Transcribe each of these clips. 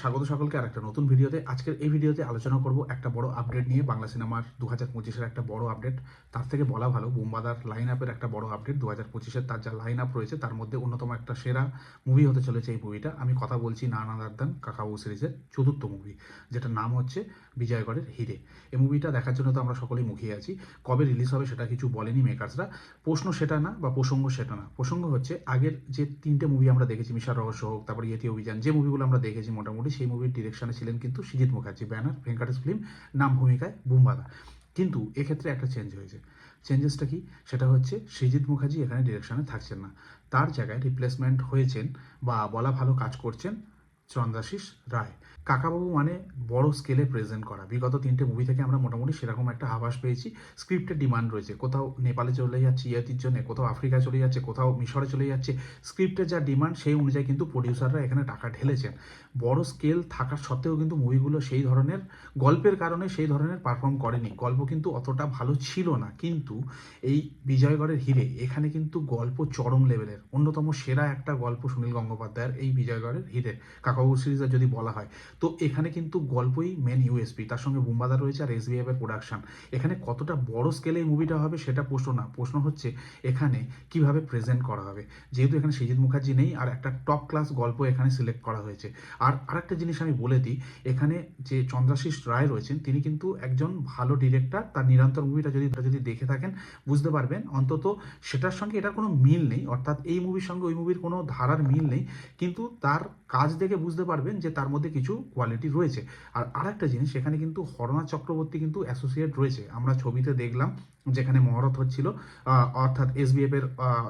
স্বাগত সকলকে আর একটা নতুন ভিডিওতে। আজকের এই ভিডিওতে আলোচনা করব একটা বড় আপডেট নিয়ে, বাংলা সিনেমার দু হাজার পঁচিশের একটা বড় আপডেট। তার থেকে বলা ভালো, বুম্বাদার লাইন আপের একটা বড় আপডেট। দু হাজার পঁচিশের তার যা লাইন আপ রয়েছে, তার মধ্যে অন্যতম একটা সেরা মুভি হতে চলেছে এই মুভিটা আমি কথা বলছি না নাদারদান কাকাবু সিরিজের চতুর্থ মুভি যেটার নাম হচ্ছে বিজয়গড়ের হিরে এই মুভিটা দেখার জন্য তো আমরা সকলেই মুখিয়ে আছি। কবে রিলিজ হবে সেটা কিছু বলেনি মেকার্সরা প্রশ্ন সেটা না বা প্রসঙ্গ সেটা না। প্রসঙ্গ হচ্ছে, আগের যে তিনটে মুভি আমরা দেখেছি, মিশার রহস্য হোক, তারপর ইয়েতি অভিযান, যে মুভিগুলো আমরা দেখেছি মোটামুটি সেই মুভির ডিরেকশনে ছিলেন কিন্তু সুজিত মুখার্জি, ব্যানার, ভেঙ্কটেশ ফিল্ম নাম ভূমিকায় বুম্বাদা। কিন্তু এক্ষেত্রে একটা চেঞ্জ হয়েছে। চেঞ্জেসটা কি? সেটা হচ্ছে সৃজিত মুখার্জি এখানে ডিরেকশনে থাকছেন না। তার জায়গায় রিপ্লেসমেন্ট হয়েছেন বা বলা ভালো কাজ করছেন চন্দ্রাশিস রায়। কাকাবাবু মানে বড় স্কেলে প্রেজেন্ট করা। বিগত তিনটে মুভি থেকে আমরা মোটামুটি সেরকম একটা আভাস পেয়েছি। স্ক্রিপ্টের ডিমান্ড রয়েছে। কোথাও নেপালে চলে যাচ্ছে, ইয়াতির জন্য, কোথাও আফ্রিকা চলে যাচ্ছে, কোথাও মিশরে চলে যাচ্ছে। স্ক্রিপ্টের যা ডিমান্ড সেই অনুযায়ী কিন্তু প্রডিউসাররা এখানে টাকা ঢেলেছেন। বড় স্কেল থাকার সত্ত্বেও কিন্তু মুভিগুলো সেই ধরনের, গল্পের কারণে সেই ধরনের পারফর্ম করেনি। গল্প কিন্তু অতটা ভালো ছিল না। কিন্তু এই বিজয়গড়ের হিরে এখানে কিন্তু গল্প চরম লেভেলের অন্যতম সেরা একটা গল্প সুনীল গঙ্গোপাধ্যায়ের এই বিজয়গড়ের হিরে কাকাবু সিরিজের যদি বলা হয়। তো এখানে কিন্তু গল্পই মেন ইউএসপি তার সঙ্গে বুম্বাদা রয়েছে আর এসবিএফ এর প্রোডাকশন এখানে কতটা বড় স্কেলে এই মুভিটা হবে সেটা প্রশ্ন না, প্রশ্ন হচ্ছে এখানে কীভাবে প্রেজেন্ট করা হবে। যেহেতু এখানে সৃজিত মুখার্জি নেই আর একটা টপ ক্লাস গল্প এখানে সিলেক্ট করা হয়েছে। আর আরেকটা জিনিস আমি বলে দিই, এখানে যে চন্দ্রাশিস রায় রয়েছেন, তিনি কিন্তু একজন ভালো ডিরেক্টর তার নিরন্তর মুভিটা যদি যদি দেখে থাকেন, বুঝতে পারবেন অন্তত সেটার সঙ্গে এটার কোনো মিল নেই। অর্থাৎ এই মুভির সঙ্গে ওই মুভির কোনো ধারার মিল নেই। কিন্তু তার কাজ দেখে বুঝতে পারবেন যে তার মধ্যে কিছু কোয়ালিটি রয়েছে। আর আরেকটা জিনিস সেখানে কিন্তু হরনা চক্রবর্তী কিন্তু অ্যাসোসিয়েট রয়েছে। আমরা ছবিতে দেখলাম যেখানে মহরত হচ্ছিল অর্থাৎ এসবিএফ এর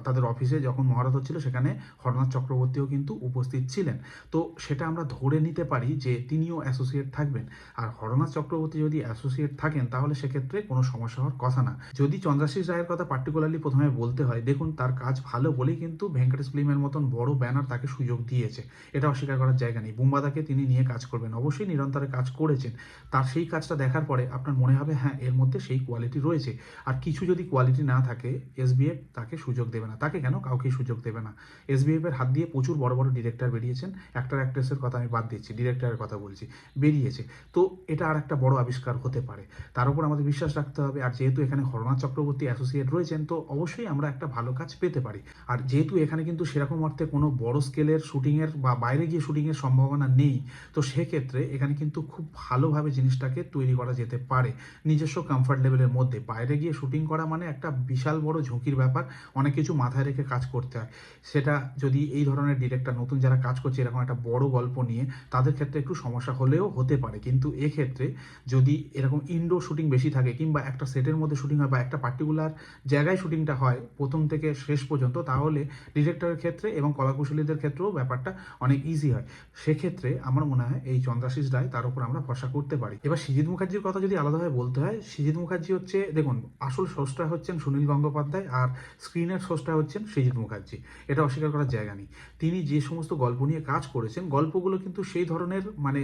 তাদের অফিসে যখন মহরত হচ্ছিল, সেখানে হরনাথ চক্রবর্তীও কিন্তু উপস্থিত ছিলেন। তো সেটা আমরা ধরে নিতে পারি যে তিনিও অ্যাসোসিয়েট থাকবেন। আর হরনাথ চক্রবর্তী যদি অ্যাসোসিয়েট থাকেন, তাহলে সেক্ষেত্রে কোনো সমস্যা হওয়ার কথা না। যদি চন্দ্রাশিস রায়ের কথা পার্টিকুলারলি প্রথমে বলতে হয়, দেখুন তার কাজ ভালো বলেই কিন্তু ভেঙ্কটেশ ফিল্মের মতন বড় ব্যানার তাকে সুযোগ দিয়েছে। এটা অস্বীকার করার জায়গা নেই। বুম্বাদাকে তিনি নিয়ে কাজ করবেন। অবশ্যই নিরন্তরে কাজ করেছেন। তার সেই কাজটা দেখার পরে আপনার মনে হবে হ্যাঁ এর মধ্যে সেই কোয়ালিটি রয়েছে। আর কিছু যদি কোয়ালিটি না থাকে এসবিএফ তাকে সুযোগ দেবে না। তাকে কেন? কাউকেই সুযোগ দেবে না। এসবিএফ এর হাত দিয়ে প্রচুর বড় বড় ডিরেক্টর বেরিয়েছেন। অ্যাক্টর অ্যাক্ট্রেসের কথা আমি বাদ দিচ্ছি ডিরেক্টরের কথা বলছি। বেরিয়েছে। তো এটা আর একটা বড় আবিষ্কার হতে পারে। তার উপর আমাদের বিশ্বাস রাখতে হবে। আর যেহেতু এখানে হরনাথ চক্রবর্তী অ্যাসোসিয়েট রয়েছেন, তো অবশ্যই আমরা একটা ভালো কাজ পেতে পারি। আর যেহেতু এখানে কিন্তু সেরকম অর্থে কোনো বড় স্কেলের শুটিংয়ের বা বাইরে গিয়ে শুটিংয়ের সম্ভাবনা নেই, তো সেক্ষেত্রে এখানে কিন্তু খুব ভালোভাবে জিনিসটাকে তৈরি করা যেতে পারে। নিজস্ব কমফর্ট লেভেলের মধ্যে। বাইরে গিয়ে শুটিং করা মানে একটা বিশাল বড় ঝুঁকির ব্যাপার। অনেক কিছু মাথায় রেখে কাজ করতে হয়। সেটা যদি এই ধরনের ডিরেক্টর নতুন যারা কাজ করছে, এরকম একটা বড় গল্প নিয়ে তাদের ক্ষেত্রে একটু সমস্যা হলেও হতে পারে। কিন্তু এক্ষেত্রে যদি এরকম ইনডোর শুটিং বেশি থাকে কিংবা একটা সেটের মধ্যে শুটিং হয় বা একটা পার্টিকুলার জায়গায় শুটিংটা হয় প্রথম থেকে শেষ পর্যন্ত, তাহলে ডিরেক্টরের ক্ষেত্রে এবং কলাকুশলীদের ক্ষেত্রেও ব্যাপারটা অনেক ইজি হয়। সেক্ষেত্রে আমার মনে হয় এই চন্দ্রাশিস রায় তার উপর আমরা ভরসা করতে পারি। এবার সৃজিত মুখার্জির কথা যদি আলাদাভাবে বলতে হয় সৃজিত মুখার্জি হচ্ছে, দেখুন আসল সোর্সটা হচ্ছেন সুনীল গঙ্গোপাধ্যায় আর স্ক্রিনের সোর্সটা হচ্ছেন সৃজিত মুখার্জি। এটা অস্বীকার করার জায়গা নেই। তিনি যে সমস্ত গল্প নিয়ে কাজ করেছেন, গল্পগুলো কিন্তু সেই ধরনের মানে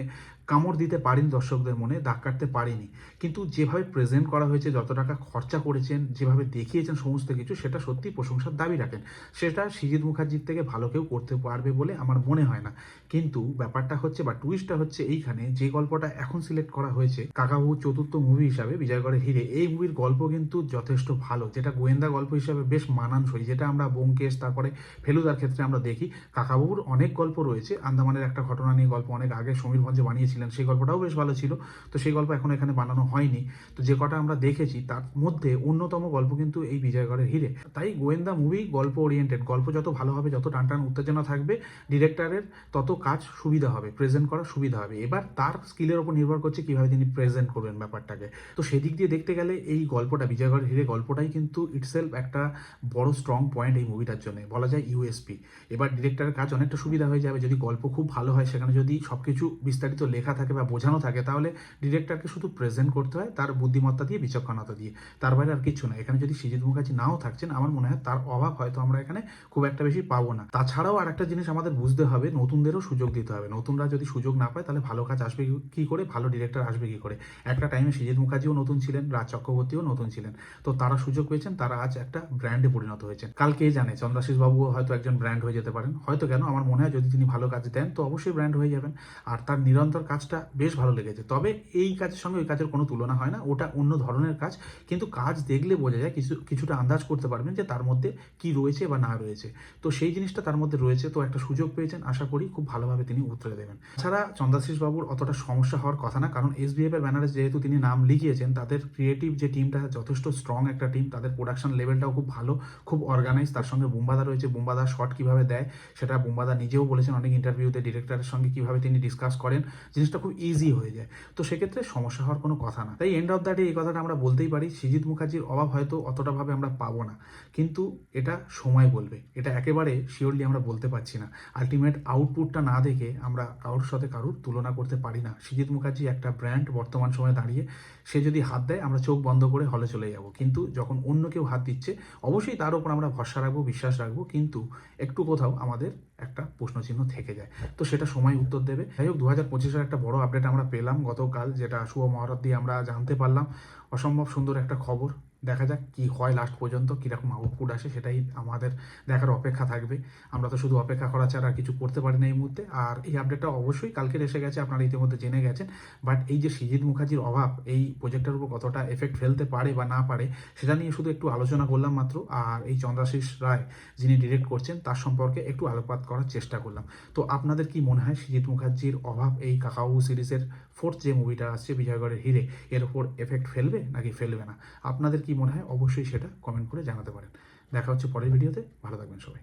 কামড় দিতে পারেন দর্শকদের মনে, দাগ কাটতে পারেনি। কিন্তু যেভাবে প্রেজেন্ট করা হয়েছে, যত টাকা খরচা করেছেন, যেভাবে দেখিয়েছেন সমস্ত কিছু, সেটা সত্যি প্রশংসার দাবি রাখেন। সেটা সৃজিত মুখার্জির থেকে ভালো কেউ করতে পারবে বলে আমার মনে হয় না। কিন্তু ব্যাপারটা হচ্ছে বা টুইস্টটা হচ্ছে এইখানে, যে গল্পটা এখন সিলেক্ট করা হয়েছে কাকাবু চতুর্থ মুভি হিসাবে, বিজয়গড়ের হিরে এই মুভির গল্প কিন্তু যথেষ্ট ভালো, যেটা গোয়েন্দা গল্প হিসাবে বেশ মানানসই, যেটা আমরা বোমকেশ তারপরে ফেলুদার ক্ষেত্রে আমরা দেখি। কাকাবুর অনেক গল্প রয়েছে, আন্দামানের একটা ঘটনা নিয়ে গল্প অনেক আগে সমীর ভঞ্জে বানিয়েছিলেন। সেই গল্পটাও বেশ ভালো ছিল। তো সেই গল্প এখন এখানে বানানো হয়নি। তো যে কটা আমরা দেখেছি, তার মধ্যে অন্যতম গল্প কিন্তু এই বিজয়গড়ের হিরে। তাই গোয়েন্দা মুভি গল্প ওরিয়েন্টেড গল্প যত ভালো হবে, যত টান টান উত্তেজনা থাকবে, ডিরেক্টরের তত কাজ সুবিধা হবে প্রেজেন্ট করা সুবিধা হবে। এবার তার স্কিলের ওপর নির্ভর করছে কীভাবে তিনি প্রেজেন্ট করবেন ব্যাপারটাকে। তো সেদিক দিয়ে দেখতে গেলে এই গল্পটা, বিজয়গড়ের হিরে গল্পটাই কিন্তু ইটসেলফ একটা বড় স্ট্রং পয়েন্ট এই মুভিটার জন্য। বলা যায় ইউএসপি এবার ডিরেক্টরের কাজ অনেকটা সুবিধা হয়ে যাবে। যদি গল্প খুব ভালো হয়, সেখানে যদি সব কিছু বিস্তারিত লেখা থাকে বা বোঝানো থাকে, তাহলে ডিরেক্টরকে শুধু প্রেজেন্ট করতে হয়, তার বুদ্ধিমত্তা দিয়ে, বিচক্ষণতা দিয়ে। তার বাইরে আর কিছু না। এখানে যদি সৃজিত মুখার্জি নাও থাকছেন, আমার মনে হয় তার অভাব হয়তো আমরা এখানে খুব একটা বেশি পাবো না। তাছাড়াও আর একটা জিনিস আমাদের বুঝতে হবে, নতুনদেরও সুযোগ দিতে হবে। নতুনরা যদি সুযোগ না পায়, তাহলে ভালো কাজ আসবে কি করে? ভালো ডিরেক্টর আসবে কি করে? একটা টাইমে সৃজিত মুখার্জিও নতুন ছিলেন, রাজ চক্রবর্তীও নতুন ছিলেন। তো তারা সুযোগ পেয়েছেন, তারা আজ একটা ব্র্যান্ডে পরিণত হয়েছেন। কাল কে জানে? চন্দ্রাশিস বাবুও হয়তো একজন ব্র্যান্ড হয়ে যেতে পারেন। হয়তো কেন? আমার মনে হয় যদি তিনি ভালো কাজ দেন, তো অবশ্যই ব্র্যান্ড হয়ে যাবেন। আর তার নিরন্তর কাজটা বেশ ভালো লেগেছে। তবে এই কাজের সঙ্গে ওই কাজের কোনো তুলনা হয় না, ওটা অন্য ধরনের কাজ। কিন্তু কাজ দেখলে বোঝা যায় কিছু, কিছুটা আন্দাজ করতে পারবেন যে তার মধ্যে কি রয়েছে বা না রয়েছে। তো সেই জিনিসটা তার মধ্যে রয়েছে, তো একটা সুযোগ পেয়েছেন। আশা করি খুব ভালোভাবে তিনি উত্তরে দেবেন। ছাড়া চন্দ্রাশিস বাবুর অতটা সমস্যা হওয়ার কথা না, কারণ এসবিএফ এর ব্যানারে যেহেতু তিনি নাম লিখিয়েছেন, তাদের ক্রিয়েটিভ যে টিমটা যথেষ্ট স্ট্রং একটা টিম তাদের প্রোডাকশন লেভেলটাও খুব ভালো, খুব অর্গানাইজ তার সঙ্গে বুম্বাদা রয়েছে। বুম্বাদা শট কীভাবে দেয়, সেটা বুম্বাদা নিজেও বলেছেন অনেক ইন্টারভিউতে ডিরেক্টরের সঙ্গে কীভাবে তিনি ডিসকাস করেন। জিনিসটা খুব ইজি হয়ে যায়। তো সেক্ষেত্রে সমস্যা হওয়ার কোনো কথা না। তাই এন্ড অফ দ্য ডে এই কথাটা আমরা বলতেই পারি সৃজিত মুখার্জির অভাব হয়তো অতটাভাবে আমরা পাবো না। কিন্তু এটা সময় বলবে। এটা একেবারে শিওরলি আমরা বলতে পারছি না। আলটিমেট আউটপুটটা না দেখে আমরা কারোর সাথে কারোর তুলনা করতে পারি না। সৃজিত মুখার্জি একটা ব্র্যান্ড বর্তমান সময়ে দাঁড়িয়ে, সে যদি হাত দেয়, আমরা চোখ বন্ধ করে হলে চলে যাব। কিন্তু যখন অন্য কেউ হাত দিচ্ছে, অবশ্যই তার উপর আমরা ভরসা রাখব, বিশ্বাস রাখব। কিন্তু একটু কোথাও আমাদের একটা প্রশ্নচিহ্ন থেকে যায়। তো সেটা সময় উত্তর দেবে। যাই হোক দু হাজার পঁচিশের একটা বড় আপডেট আমরা পেলাম গতকাল, যেটা শুভ মহারত দিয়ে আমরা জানতে পারলাম। অসম্ভব সুন্দর একটা খবর। দেখা যাক কি হয় লাস্ট পর্যন্ত, কীরকম আউটপুট আসে সেটাই আমাদের দেখার অপেক্ষা থাকবে। আমরা তো শুধু অপেক্ষা করা ছাড়া আর কিছু করতে পারি না এই মুহূর্তে। আর এই আপডেটটা অবশ্যই কালকে এসে গেছে, আপনারা ইতিমধ্যে জেনে গেছেন। বাট এই যে সৃজিত মুখার্জির অভাব, এই প্রজেক্টের উপর কতটা এফেক্ট ফেলতে পারে বা না পারে, সেটা নিয়ে শুধু একটু আলোচনা করলাম মাত্র। আর এই চন্দ্রাশিস রায় যিনি ডিরেক্ট করছেন, তার সম্পর্কে একটু আলোকপাত করার চেষ্টা করলাম। তো আপনাদের কি মনে হয় সৃজিত মুখার্জির অভাব এই কাকাউ সিরিজের ফোর্থ যে মুভিটা আসছে, বিজয়গড়ের হিরে এর ওপর এফেক্ট ফেলবে নাকি ফেলবে না? আপনাদের কি মনে হয়, অবশ্যই সেটা কমেন্ট করে জানাতে পারেন। দেখা হচ্ছে পরের ভিডিওতে ভালো থাকবেন সবাই।